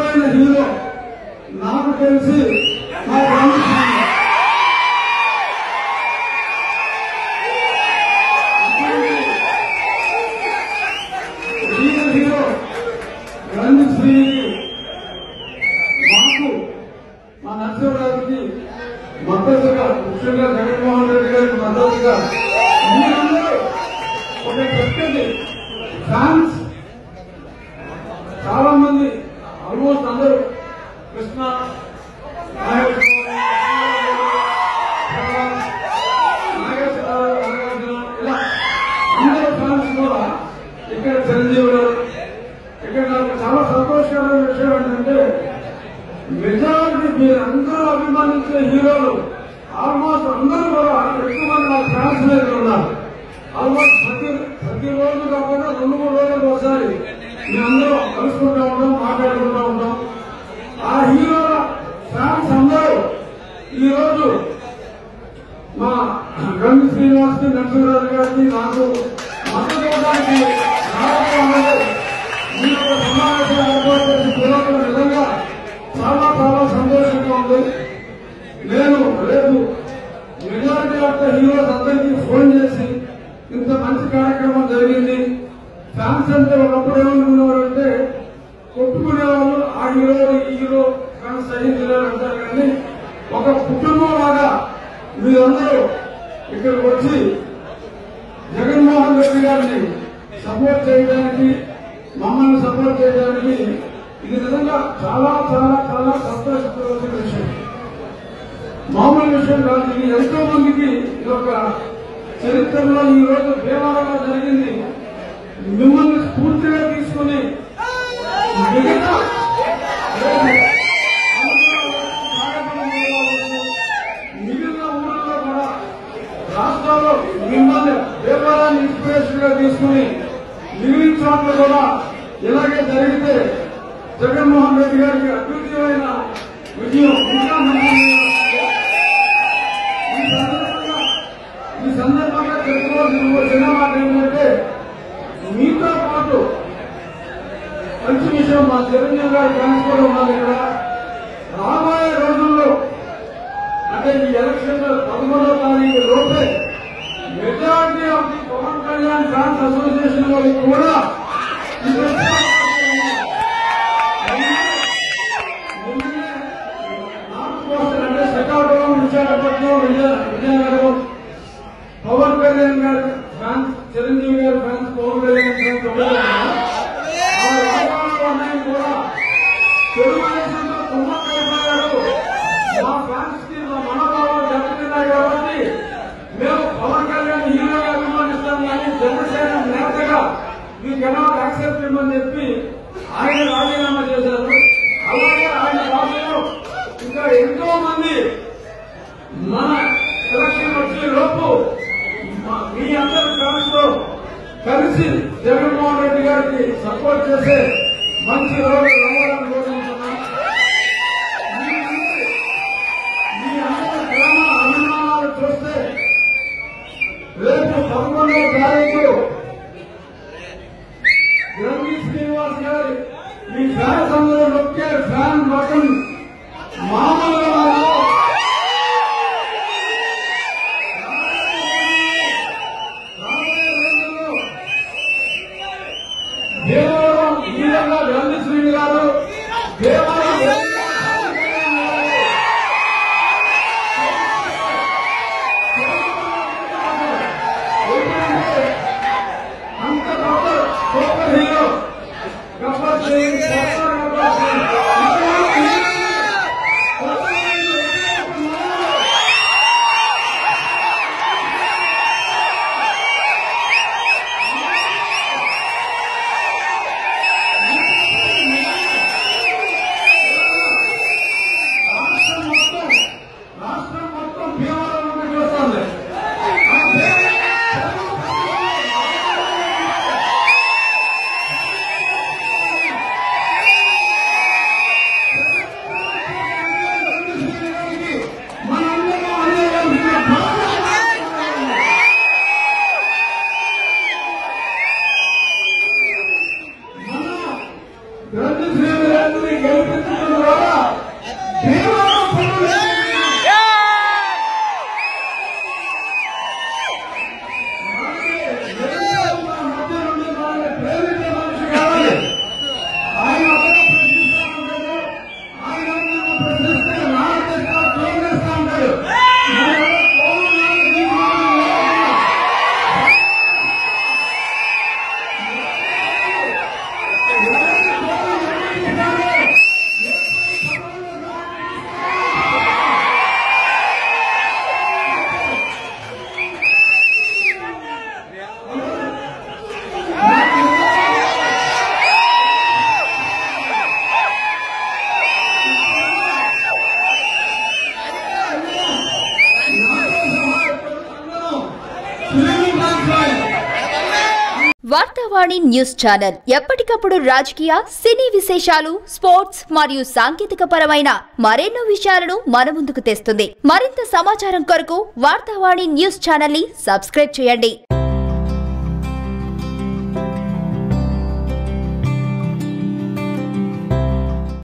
నిజమైన హీరో. నాకు తెలిసి మా హీరో శ్రీకి మాకు మా నరసింహరావుకి మద్దతుగా ముఖ్యంగా జగన్మోహన్ రెడ్డి గారికి మద్దతుగా మీరందరూ ఒక చెప్పింది ఫ్రాన్స్ ఇక్కడ చిరంజీవి గారు ఇక్కడ నాకు చాలా సంతోషకరమైన విషయం ఏంటంటే మెజారిటీ మీరందరూ అందరూ అభిమానించే హీరోలు ఆల్మోస్ట్ అందరూ కూడా ఎక్కువ మంది నా ఫ్యాన్స్ దగ్గర ఉన్నారు. ఆల్మోస్ట్ ప్రతి ప్రతి రోజు కాకుండా రెండు మూడు రోజులకు ఒకసారి మేమందరూ అందరూ కలుసుకుంటూ ఉంటాం మాట్లాడుకుంటూ ఉంటాం. ఆ హీరోల ఫ్యాన్స్ అందరూ ఈ రోజు మా గంగి శ్రీనివాస్ నరసింహరాజు గారికి నాకు మద్దతు ఇవ్వడానికి మీ యొక్క సమావేశం ఏర్పాటు చాలా చాలా సంతోషంగా ఉంది నేను రేపు మెజారిటీ ఆఫ్ ద హీరోస్ అందరికీ ఫోన్ చేసి ఇంత మంచి కార్యక్రమం జరిగింది ఫ్యాన్స్ అంటే ఒకప్పుడు ఏమనుకునేవారు అంటే కొట్టుకునేవాళ్ళు ఆ హీరో ఈ హీరో ఫ్యాన్స్ అయ్యింది అంటారు కానీ ఒక కుటుంబం లాగా మీరందరూ ఇక్కడికి వచ్చి జగన్మోహన్ రెడ్డి గారిని సపోర్ట్ చేయడానికి మమ్మల్ని సపోర్ట్ చేయడానికి ఇది నిజంగా చాలా చాలా చాలా సంతోషించవలసిన విషయం. మామూలు విషయం కాదు. ఇది ఎంతో మందికి ఇది ఒక చరిత్రలో ఈ రోజు భీమవరంలో జరిగింది. మిమ్మల్ని స్ఫూర్తిగా తీసుకుని మిగతా మిగిలిన ఊళ్ళలో కూడా రాష్ట్రాల్లో మిమ్మల్ని వ్యాపారాన్ని ఇన్స్పిరేషన్గా తీసుకుని మిగిలిన చోట్ల కూడా ఇలాగే జరిగితే జగన్మోహన్ రెడ్డి గారికి అద్వితీయమైన విజయం ఇంకా ఈ సందర్భంగా చెప్పుకోవాల్సిన చిన్న మాట ఏంటంటే మీతో పాటు మంచి విషయం మా చిరంజీవి గారు ఫ్యాన్స్ కూడా ఇక్కడ రాబోయే రోజుల్లో అంటే ఈ ఎలక్షన్ కూడా ఈ నార్త్ కోస్ట్ అంటే శ్రీకాకుళం విశాఖపట్నం విజయ విజయనగరం పవన్ కళ్యాణ్ గారి ఫ్యాన్స్ చిరంజీవి గారి ఫ్యాన్స్ పవన్ కళ్యాణ్ ఫ్యాన్స్ ఒకటే ఆ రాష్ట్రాల్లో ఉన్నాయి కూడా తెలుగుదేశంలో కుమ్మక్కైపోయారు మా ఫ్యాన్స్కి మా మనోభావాలు దెబ్బతిన్నాయి కాబట్టి మేము పవన్ కళ్యాణ్ హీరోగా అభిమానిస్తాం కానీ జనసేన నేతగా వీ కెనాట్ యాక్సెప్ట్ అని చెప్పి ఆయన రాజీనామా చేశారు అలాగే ఆయన రాజులో ఇంకా ఎంతో మంది మన ఎలక్షన్ వచ్చే లోపు మా- మీ అందరి ఫ్యాన్స్తో కలిసి జగన్మోహన్ రెడ్డి గారికి సపోర్ట్ చేసే మంచి రోజు రావాలని కోరుకుంటున్నాం మీ అందరి- మీ అందరి ప్రేమ అభిమానాలు చూస్తే రేపు పదకొండవ తారీఖు గంగి శ్రీనివాస్ గారి మీ ఫ్యాన్స్ అందరూ నొక్కే ఫ్యాన్ బటన్ మామూలుగా Grandes liderados em campo de futebol. Vartavani news channel ఎప్పటికప్పుడు రాజకీయ సినీ విశేషాలు స్పోర్ట్స్ మరియు సాంకేతిక పరమైన మరెన్నో విషయాలను మన ముందుకు తెస్తుంది. మరింత సమాచారం కొరకు వార్తావాణి న్యూస్ ఛానల్ని సబ్స్క్రైబ్ చేయండి.